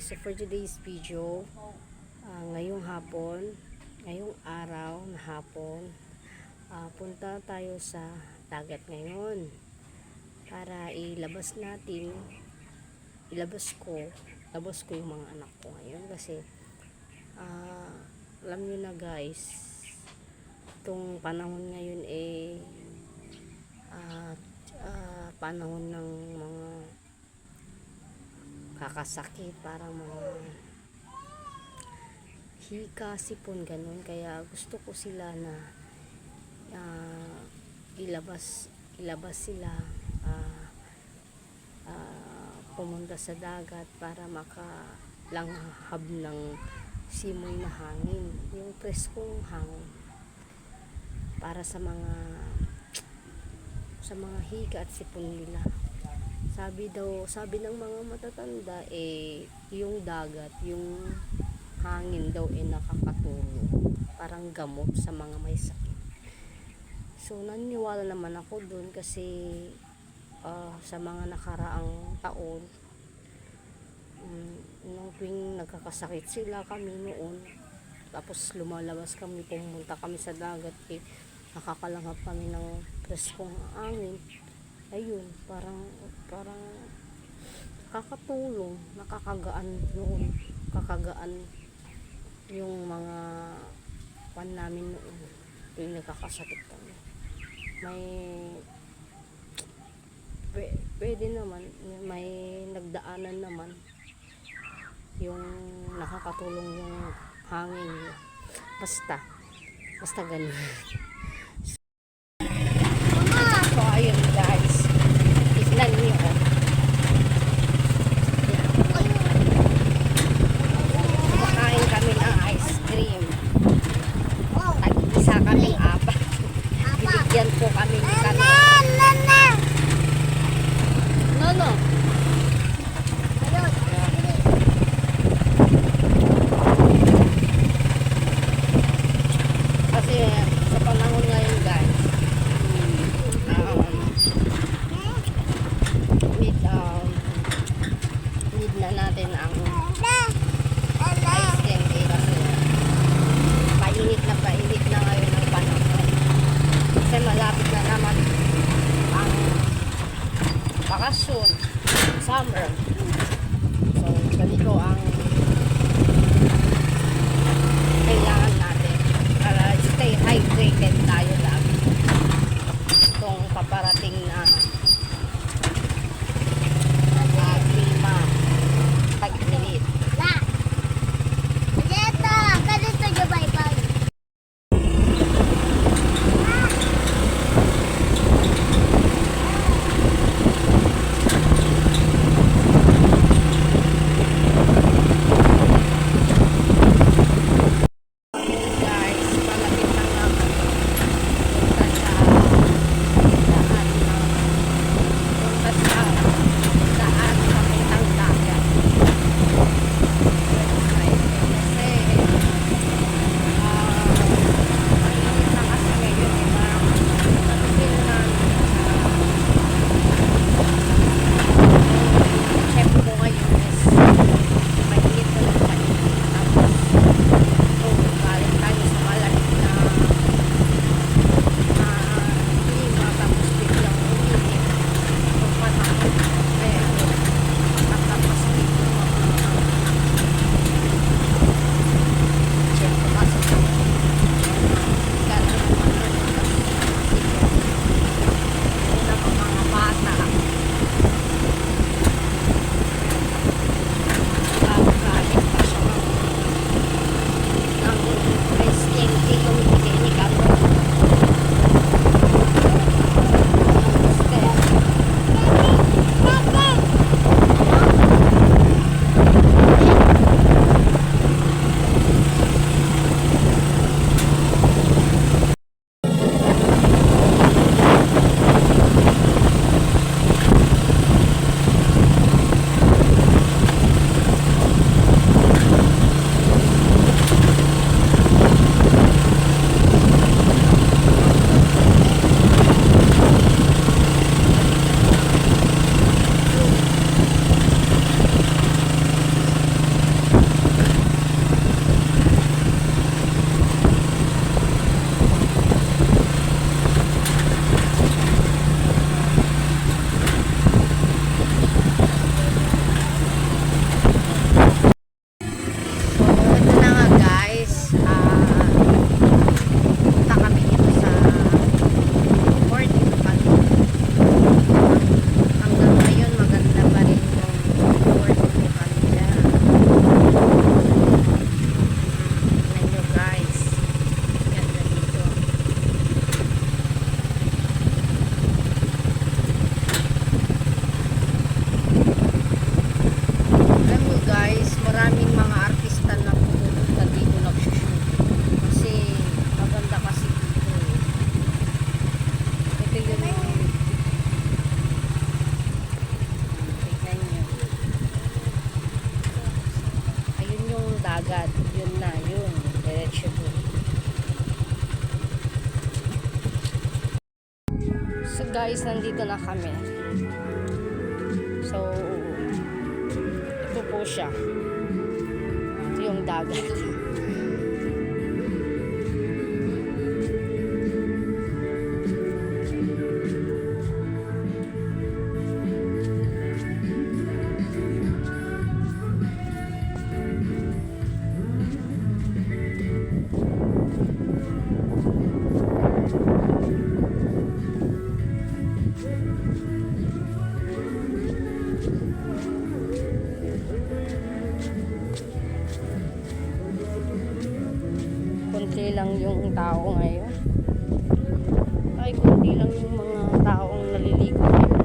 guys, so for today's video, ah, ngayong hapon, ngayong araw na hapon, ah, punta tayo sa dagat ngayon para ilabas natin, ilabas ko, labas ko yung mga anak ko ngayon kasi ah, alam nyo na guys, itong panahon ngayon eh ah, ah, panahon ng mga kakasakit parang mga hika, sipon, ganun. Kaya gusto ko sila na ah, ilabas ilabas sila ah, ah, pumunta sa dagat para makalanghab ng simoy na hangin. Yung preskong hangin. Para sa mga sa mga higa at sipon nila sabi daw, sabi ng mga matatanda, eh, yung dagat, yung hangin daw, eh, nakakatulong. Parang gamot sa mga may sakit. So, naniniwala naman ako dun kasi ah, sa mga nakaraang taon, um, nung tuwing nagkakasakit sila kami noon, tapos lumalabas kami, pumunta kami sa dagat, eh, nakakalanghap kami ng preskong angin ayun, parang parang kakatulong, nakakagaan noon, kakagaan yung mga pan namin noon, yung nagkakasakit kami. May pwe- pwede naman, may nagdaanan naman yung nakakatulong yung hangin. Basta, basta ganun. sa panahon ngayon guys, hmm. um, need, um, need na natin ang ice candy kasi na painit na ngayon ang panahon. Kasi malapit na naman ang bakasyon, summer. paparating na ah, dagat yun na yun. Diretso doon so guys nandito na kami. So ito po siya. Ito yung dagat. Kunti lang yung tao ngayon. Ay, kunti lang yung mga taong naliligo ngayon.